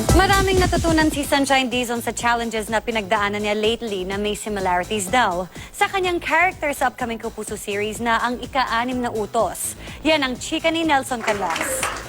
Maraming natutunan si Sunshine Dizon sa challenges na pinagdaanan niya lately na may similarities daw sa kanyang character sa upcoming Kupuso series na ang ika-anim na utos. Yan ang chika ni Nelson Canlas.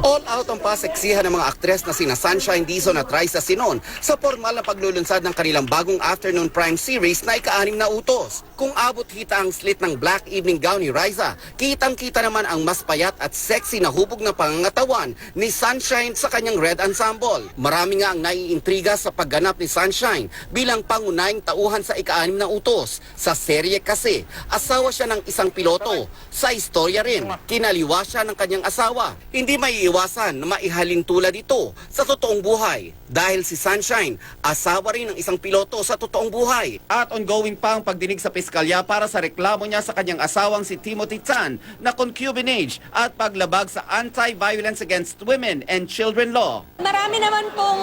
All out ang paseksihan ng mga aktres na sina Sunshine Dizon at Raisa Sinon sa formal na paglulunsad ng kanilang bagong afternoon prime series na ika-anim na utos. Kung abot hita ang slit ng black evening gown ni Raisa, kitang-kita naman ang mas payat at sexy na hubog na pangangatawan ni Sunshine sa kanyang red ensemble. Marami nga ang naiintriga sa pagganap ni Sunshine bilang pangunahing tauhan sa ika-anim na utos. Sa serye kasi, asawa siya ng isang piloto. Sa istorya rin, kinaliwa siya ng kanyang asawa. Hindi maiiwasan na maihalin tulad ito sa totoong buhay. Dahil si Sunshine, asawa rin ng isang piloto sa totoong buhay. At ongoing pa ang pagdinig sa piskalya para sa reklamo niya sa kanyang asawang si Timothy Chan na concubinage at paglabag sa Anti-Violence Against Women and Children Law. Marami naman pong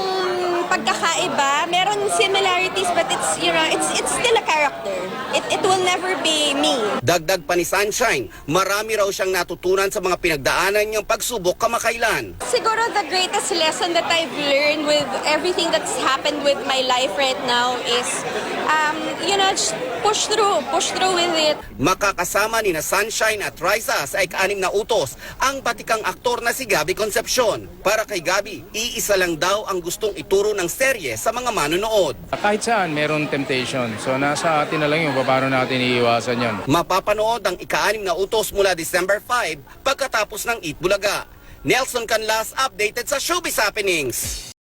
pagkakaiba. Meron similarities but it's, you know, it's it's still a character. It will never be me. Dagdag pa ni Sunshine, marami raw siyang natutunan sa mga pinagdaanan niyang pagsubok kamakailan. Siguro the greatest lesson that I've learned with everything that's happened with my life right now is, um, you know, just push through, push through with it. Makakasama ni na Sunshine at Raisa sa ika-anim na utos ang batikang aktor na si Gabi Concepcion. Para kay Gabi, iisa lang daw ang gustong ituro ng serye sa mga manonood. Kahit saan, meron temptation. So nasa atin na lang yung paano natin iiwasan yon. Mapapanood ang ika-anim na utos mula December 5 pagkatapos ng Eat Bulaga. Nelson Canlas updated sa Showbiz Happenings.